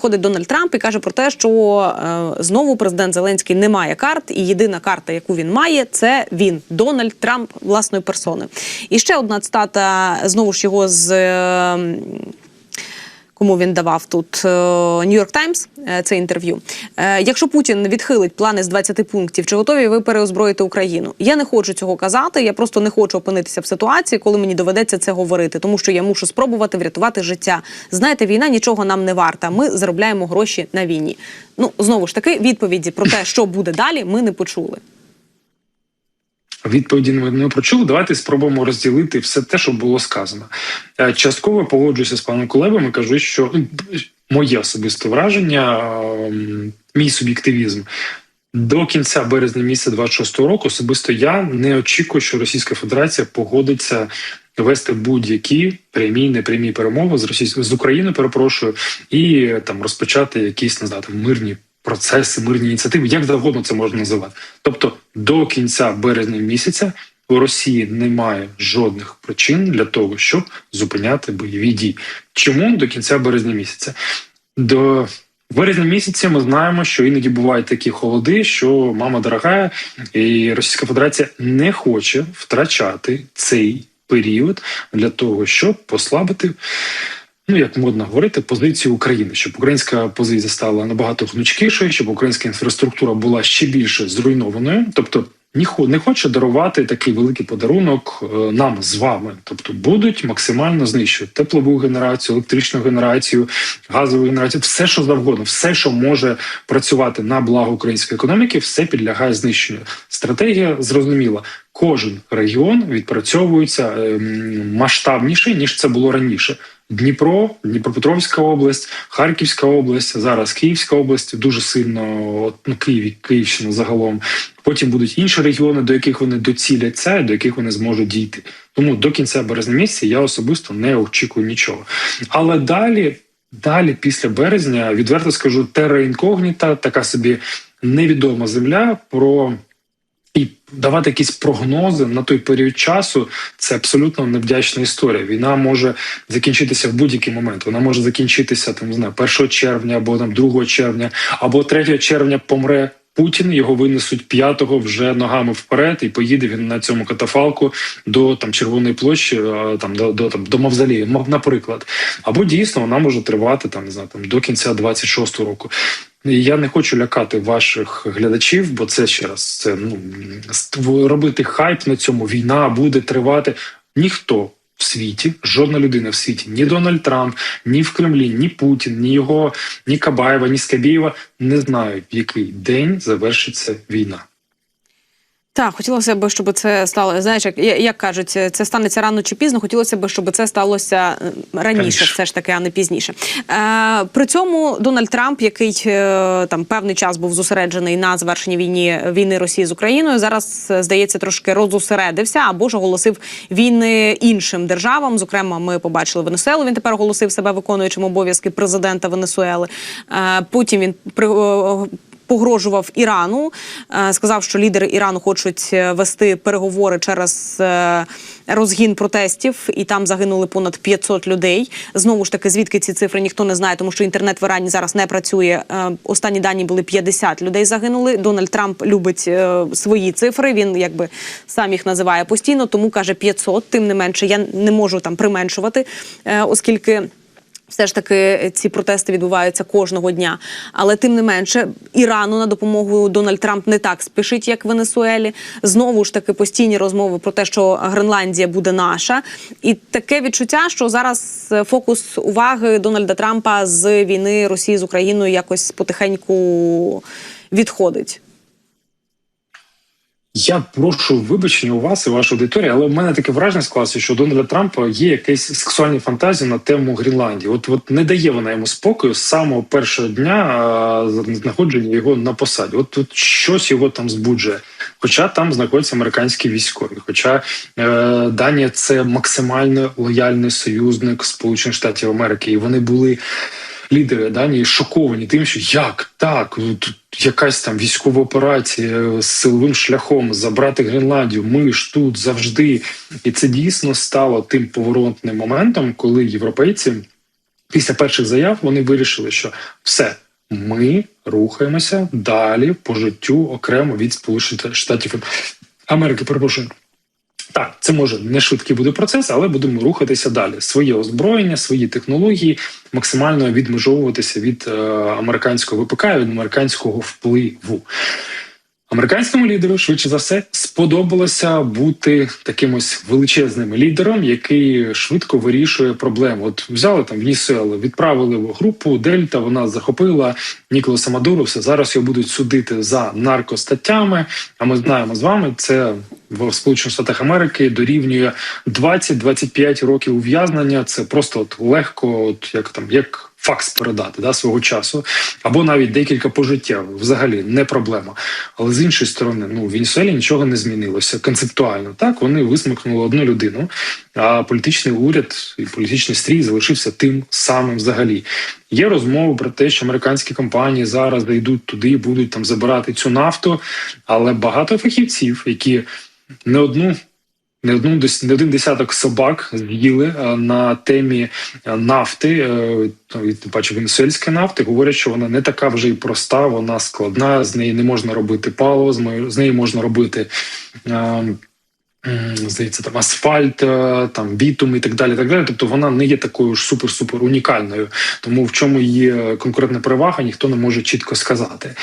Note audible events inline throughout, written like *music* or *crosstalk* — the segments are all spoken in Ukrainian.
виходить Дональд Трамп і каже про те, що е, знову президент Зеленський не має карт, і єдина карта, яку він має, це він, Дональд Трамп власної персони. І ще одна цитата знову ж його з. е, Кому він давав тут Нью-Йорк Таймс це інтерв'ю. Е, Якщо Путін відхилить плани з 20 пунктів, чи готові ви переозброїти Україну? Я не хочу цього казати. Я просто не хочу опинитися в ситуації, коли мені доведеться це говорити, тому що я мушу спробувати врятувати життя. Знаєте, війна нічого нам не варта. Ми заробляємо гроші на війні. Ну знову ж таки, відповіді про те, що буде далі, ми не почули. Відповіді ми не почули. Давайте спробуємо розділити все те, що було сказано. Е, Частково погоджуюся з паном Кулебом і кажу, що ну, моє особисте враження, ем, мій суб'єктивізм. До кінця березня місяця 26-го року особисто я не очікую, що Російська Федерація погодиться вести будь-які прямі, непрямі перемови з Російською з Україною, перепрошую, і там розпочати якісь не знаю, мирні процеси, мирні ініціативи, як завгодно це можна називати. Тобто до кінця березня місяця у Росії немає жодних причин для того, щоб зупиняти бойові дії. Чому до кінця березня місяця? До березня місяця ми знаємо, що іноді бувають такі холоди, що мама дорога, і Російська Федерація не хоче втрачати цей період для того, щоб послабити ну як модно говорити, позицію України, щоб українська позиція стала набагато гнучкішою, щоб українська інфраструктура була ще більше зруйнованою, тобто. Ніхто не хоче дарувати такий великий подарунок е, нам з вами, тобто будуть максимально знищувати теплову генерацію, електричну генерацію, газову генерацію, все, що завгодно, все, що може працювати на благо української економіки, все підлягає знищенню. Стратегія зрозуміла. Кожен регіон відпрацьовується ем, масштабніше ніж це було раніше. Дніпро, Дніпропетровська область, Харківська область, зараз Київська область дуже сильно ну, Київ, Київщина загалом. Потім будуть інші регіони, до яких вони доціляться, до яких вони зможуть дійти. Тому до кінця березня місяця я особисто не очікую нічого. Але далі, далі, після березня, відверто скажу, терра інкогніта, така собі невідома земля про. І давати якісь прогнози на той період часу це абсолютно невдячна історія. Війна може закінчитися в будь-який момент. Вона може закінчитися там не знаю, 1 червня або там 2 червня, або 3 червня помре. Путін його винесуть п'ятого вже ногами вперед, і поїде він на цьому катафалку до там Червоної площі, там до до там до Мавзолію, наприклад. Або дійсно вона може тривати там не знаю, там до кінця 26-го року. Я не хочу лякати ваших глядачів, бо це ще раз це ну робити хайп на цьому. Війна буде тривати. Ніхто в світі, жодна людина в світі, ні Дональд Трамп, ні в Кремлі, ні Путін, ні його, ні Кабаєва, ні Скабєєва не знають, в який день завершиться війна. Так, хотілося б, щоб це стало. Знаєш, як як кажуть, це станеться рано чи пізно. Хотілося б, щоб це сталося раніше, Конечно. все ж таки, а не пізніше. Е, При цьому Дональд Трамп, який е, там певний час був зосереджений на завершенні війни війни Росії з Україною, зараз здається трошки розосередився або ж оголосив війни іншим державам. Зокрема, ми побачили Венесуелу. Він тепер оголосив себе виконуючим обов'язки президента Венесуели. Е, Потім він при погрожував Ірану, е, сказав, що лідери Ірану хочуть е, вести переговори через е, розгін протестів, і там загинули понад 500 людей. Знову ж таки, звідки ці цифри ніхто не знає, тому що інтернет в Ірані зараз не працює. Останні дані були 50 людей загинули. Дональд Трамп любить свої цифри. Він якби сам їх називає постійно, тому каже 500. Тим не менше, я не можу там применшувати, оскільки. Все ж таки ці протести відбуваються кожного дня, але тим не менше Ірану на допомогу Дональд Трамп не так спішить, як Венесуелі. Знову ж таки постійні розмови про те, що Гренландія буде наша, і таке відчуття, що зараз фокус уваги Дональда Трампа з війни Росії з Україною якось потихеньку відходить. Я прошу вибачення у вас і вашої аудиторії, але в мене таке враження склалося, що Дональда Трампа є якась сексуальні фантазії на тему Гренландії. От от не дає вона йому спокою з самого першого дня знаходження його на посаді. От, от щось його там збуджує. Хоча там знаходяться американські військові. Хоча е, Данія це максимально лояльний союзник Сполучених Штатів Америки, і вони були лідери Данії шоковані тим, що як так тут якась там військова операція з силовим шляхом забрати Гренландію. Ми ж тут завжди, і це дійсно стало тим поворотним моментом, коли європейці. після перших заяв вони вирішили, що все. Ми рухаємося далі по життю окремо від Сполучених Штатів Америки. Перепрошую. Так, це може не швидкий буде процес, але будемо рухатися далі. Своє озброєння, свої технології, максимально відмежовуватися від е, американського ВПК, від американського впливу. Американському лідеру швидше за все сподобалося бути таким ось величезним лідером, який швидко вирішує проблему. От взяли там Венесуелу, відправили в групу Дельта. Вона захопила Ніколаса Мадуро. Все зараз його будуть судити за наркостаттями. А ми знаємо з вами, це в Сполучених Штатах Америки дорівнює 20-25 років ув'язнення. Це просто от легко, от як там як. Факс передати да, свого часу, або навіть декілька пожиттєвих, взагалі не проблема. Але з іншої сторони, ну в Венесуелі нічого не змінилося концептуально. Так вони висмикнули одну людину, а політичний уряд і політичний стрій залишився тим самим взагалі. Є розмови про те, що американські компанії зараз зайдуть туди, будуть там забирати цю нафту, але багато фахівців, які не одну. Не одну не один десяток собак з'їли е, на темі е, нафти, е, тим паче венесуельської нафти. Говорять, що вона не така вже і проста, вона складна. З неї не можна робити паливо, з неї- можна робити. Е, Здається, там асфальт, е, там бітум і так далі. Так далі. Тобто вона не є такою ж супер-супер унікальною. Тому в чому її конкурентна перевага, ніхто не може чітко сказати.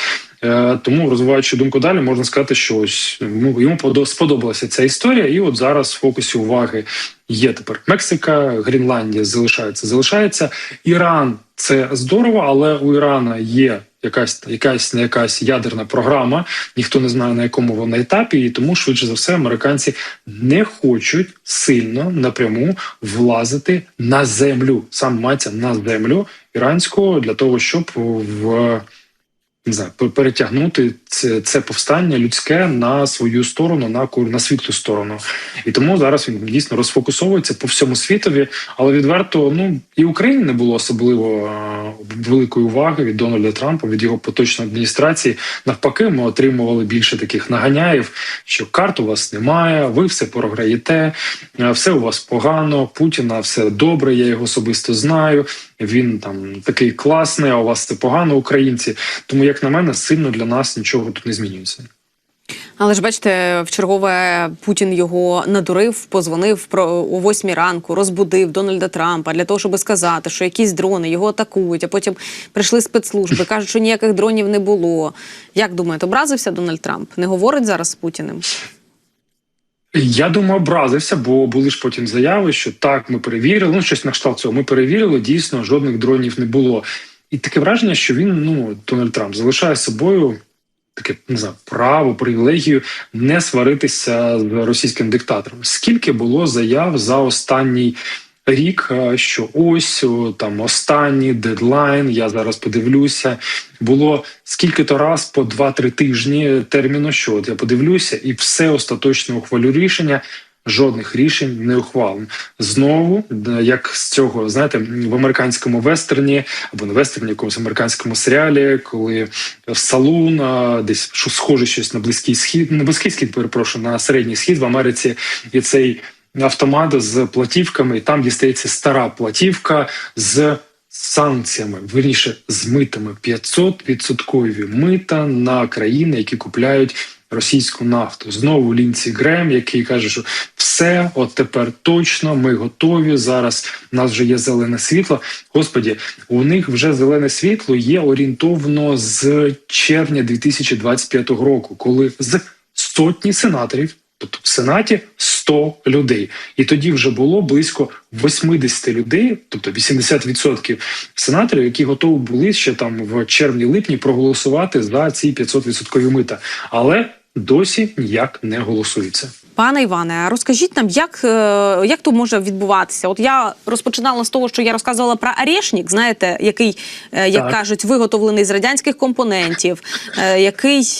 Е, Тому розвиваючи думку далі, можна сказати, що ось ну, йому подо- сподобалася ця історія, і от зараз в фокусі уваги є тепер Мексика, Гренландія залишається, залишається. Іран це здорово, але у Ірана є якась якась не якась ядерна програма. Ніхто не знає на якому вона етапі, і тому швидше за все американці не хочуть сильно напряму влазити на землю, сам мається на землю іранську для того, щоб в не знаю, перетягнути це, це повстання людське на свою сторону, на на світлу сторону. І тому зараз він дійсно розфокусовується по всьому світові. Але відверто, ну і Україні не було особливо е, великої уваги від Дональда Трампа, від його поточної адміністрації. Навпаки, ми отримували більше таких наганяїв, що карт у вас немає, ви все програєте, е, все у вас погано. Путіна все добре. Я його особисто знаю. Він там такий класний, а у вас це погано, українці. Тому, як на мене, сильно для нас нічого тут не змінюється. Але ж бачите, в чергове Путін його надурив, позвонив про о восьмій ранку, розбудив Дональда Трампа для того, щоб сказати, що якісь дрони його атакують. А потім прийшли спецслужби, *laughs* кажуть, що ніяких дронів не було. Як думаєте, образився Дональд Трамп? Не говорить зараз з Путіним? Я думаю, образився, бо були ж потім заяви, що так, ми перевірили. Ну, щось на кшталт цього. Ми перевірили, дійсно, жодних дронів не було. І таке враження, що він, ну, Дональд Трамп, залишає собою таке не знаю, право, привілегію не сваритися з російським диктатором. Скільки було заяв за останній рік, е, що ось там останній дедлайн, я зараз подивлюся. Було скільки то раз по 2-3 тижні терміну, що от я подивлюся, і все остаточно ухвалю рішення. Жодних рішень не ухвалено. Знову, е, як з цього, знаєте, в американському вестерні або не вестерні, якомусь американському серіалі, коли в салун, десь що схоже щось на близький схід, не близький схід, перепрошую, на середній схід в Америці, і цей автомат з платівками, і там дістається стара платівка з санкціями, вірніше з митами 500 відсоткові мита на країни, які купляють. Російську нафту знову Лінці Грем, який каже, що все, от тепер точно ми готові. Зараз у нас вже є зелене світло. Господі, у них вже зелене світло є орієнтовно з червня 2025 року, коли з сотні сенаторів, тобто в сенаті 100 людей, і тоді вже було близько 80 людей, тобто 80% сенаторів, які готові були ще там в червні-липні проголосувати за ці 500% мита, але досі ніяк не голосується. Пане Іване, розкажіть нам, як, е, як то може відбуватися? От я розпочинала з того, що я розказувала про Арешнік, знаєте, який, е, як Так. кажуть, виготовлений з радянських компонентів, е, який,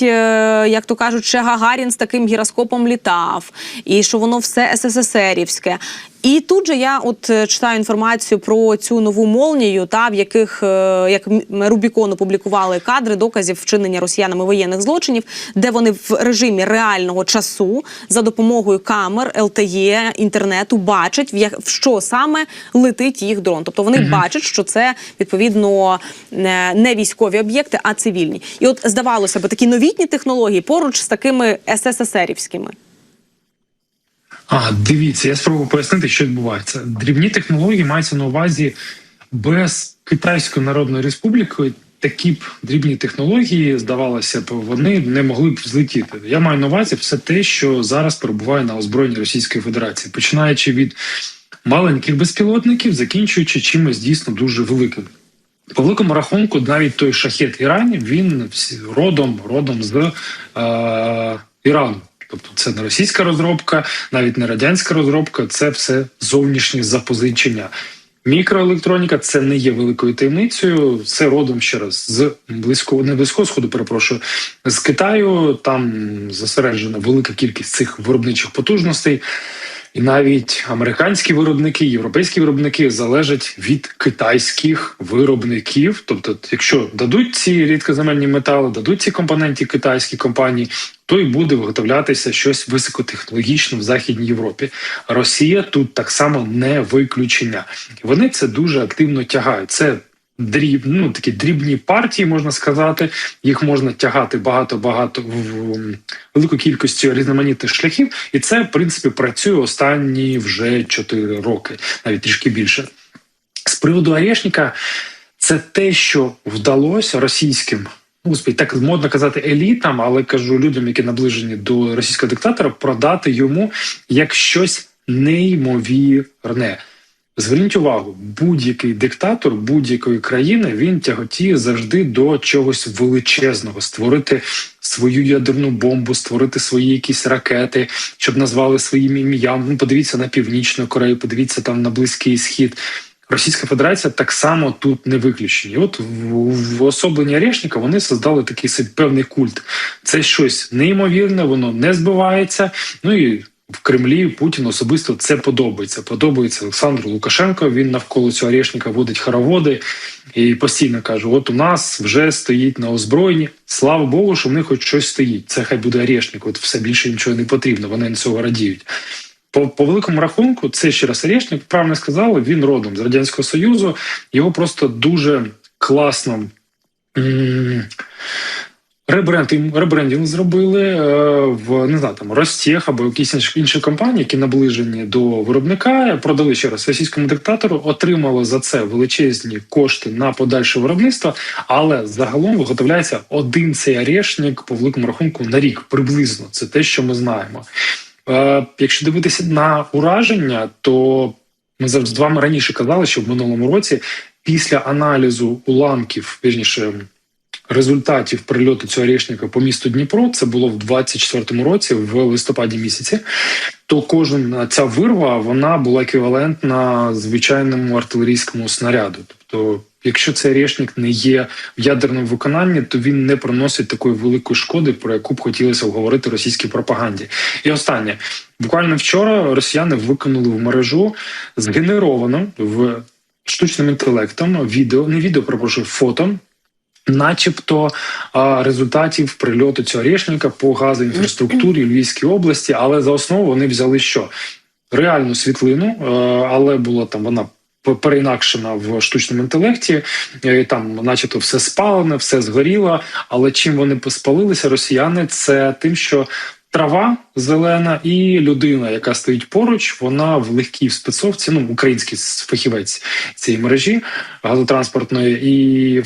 як то кажуть, ще Гагарін з таким гіроскопом літав, і що воно все СССРівське. І тут же я от е, читаю інформацію про цю нову молнію, та в яких е, як Рубікон опублікували кадри доказів вчинення росіянами воєнних злочинів, де вони в режимі реального часу за допомогою камер ЛТЕ, інтернету бачать в що саме летить їх дрон. Тобто вони бачать, що це відповідно не не військові об'єкти, а цивільні. І от здавалося б, такі новітні технології поруч з такими СССРівськими. А, дивіться, я спробую пояснити, що відбувається. Дрібні технології маються на увазі без Китайської Народної Республіки. Такі б дрібні технології, здавалося б, вони не могли б злетіти. Я маю на увазі все те, що зараз перебуває на озброєнні Російської Федерації, починаючи від маленьких безпілотників, закінчуючи чимось дійсно дуже великим. По великому рахунку, навіть той шахет Ірані він родом родом з е, Ірану. Тобто це не російська розробка, навіть не радянська розробка, це все зовнішні запозичення. Мікроелектроніка це не є великою таємницею. Це родом ще раз з близького не близького сходу, перепрошую, з Китаю. Там зосереджена велика кількість цих виробничих потужностей. І навіть американські виробники, європейські виробники залежать від китайських виробників. Тобто, якщо дадуть ці рідкоземельні метали, дадуть ці компоненти китайські компанії, то й буде виготовлятися щось високотехнологічне в Західній Європі. Росія тут так само не виключення. Вони це дуже активно тягають. Це дріб, ну такі дрібні партії, можна сказати. Їх можна тягати багато-багато в велику кількістю різноманітних шляхів, і це в принципі працює останні вже 4 роки, навіть трішки більше. З приводу Орешника, це те, що вдалося російським. ну, Господи, так модно казати елітам, але кажу людям, які наближені до російського диктатора, продати йому як щось неймовірне. Зверніть увагу, будь-який диктатор будь-якої країни він тяготіє завжди до чогось величезного, створити свою ядерну бомбу, створити свої якісь ракети, щоб назвали своїм ім'ям. Ну, подивіться на північну Корею, подивіться там на Близький Схід. Російська Федерація так само тут не виключені. От в, особленні Орешника вони создали такий певний культ. Це щось неймовірне, воно не збивається. Ну і в Кремлі Путін особисто це подобається. Подобається Олександру Лукашенко. Він навколо цього Орешника водить хороводи і постійно каже: от у нас вже стоїть на озброєнні. Слава Богу, що в них хоч щось стоїть. Це хай буде Орешник. От все більше нічого не потрібно. Вони на цього радіють. По, по великому рахунку, це ще раз Орешник, правильно сказали, він родом з Радянського Союзу. Його просто дуже класно. м, Ребрендинг, ребрендинг зробили е, в не знаю, там Ростех або якісь інші, інші компанії, які наближені до виробника, продали ще раз російському диктатору, отримали за це величезні кошти на подальше виробництво, але загалом виготовляється один цей орешник по великому рахунку на рік приблизно. Це те, що ми знаємо. Е, якщо дивитися на ураження, то ми завжди з вами раніше казали, що в минулому році після аналізу уламків, вірніше, результатів прильоту цього орешника по місту Дніпро, це було в 24-му році, в листопаді місяці. То кожна ця вирва вона була еквівалентна звичайному артилерійському снаряду. Тобто, якщо цей орешник не є в ядерному виконанні, то він не приносить такої великої шкоди, про яку б хотілося говорити російській пропаганді. І останнє буквально вчора росіяни викинули в мережу згенеровано в штучним інтелектом відео, не відео, перепрошую, фото. Начебто результатів прильоту цього орешника по газоінфраструктурі Львівській області, але за основу вони взяли що реальну світлину, але була там вона переінакшена в штучному інтелекті. е, і Там, начебто, все спалене, все згоріло. Але чим вони спалилися, росіяни, це тим, що трава зелена і людина, яка стоїть поруч, вона в легкій спецовці, ну український фахівець цієї мережі газотранспортної, і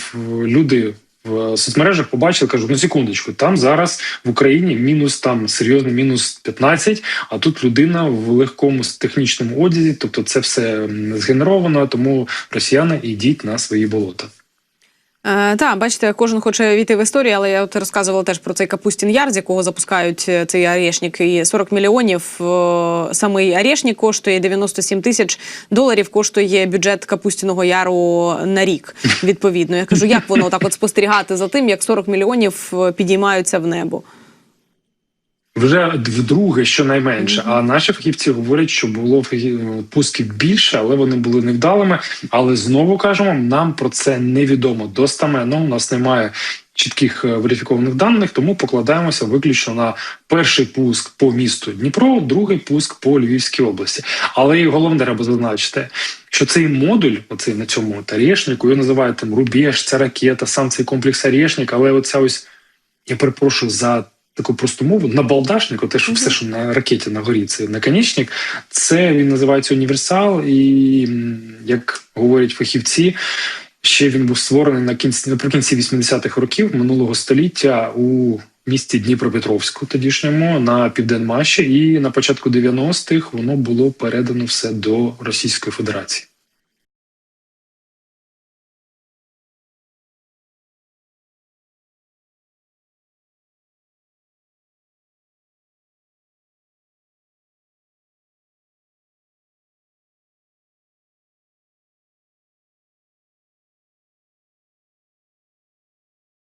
люди. В соцмережах побачили, кажуть, ну секундочку, там зараз в Україні мінус там серйозний мінус 15, а тут людина в легкому технічному одязі, тобто це все згенеровано, тому росіяни йдіть на свої болота. Е, так, бачите, кожен хоче війти в історію, але я от розказувала теж про цей Капустін Яр, з якого запускають е, цей орешник. І 40 мільйонів е, самий орешник коштує 97 тисяч доларів. Коштує бюджет Капустіного Яру на рік. Відповідно, я кажу, як воно так от спостерігати за тим, як 40 мільйонів е, підіймаються в небо. Вже вдруге, щонайменше. А наші фахівці говорять, що було фахі- пусків більше, але вони були невдалими. Але знову кажемо, нам про це невідомо достаменно. У нас немає чітких е, верифікованих даних, тому покладаємося виключно на перший пуск по місту Дніпро, другий пуск по Львівській області. Але і головне треба зазначити, що цей модуль, оцей на цьому от орешнику, його називають там Рубеж, ця ракета, сам цей комплекс Орешник, але оця ось я перепрошую за таку просту мову, набалдашник, те, що все, що на ракеті на горі, це наконечник, це він називається універсал, і як говорять фахівці, ще він був створений на кінці наприкінці 80-х років минулого століття у місті Дніпропетровську, тодішньому на південмаші, і на початку 90-х воно було передано все до Російської Федерації.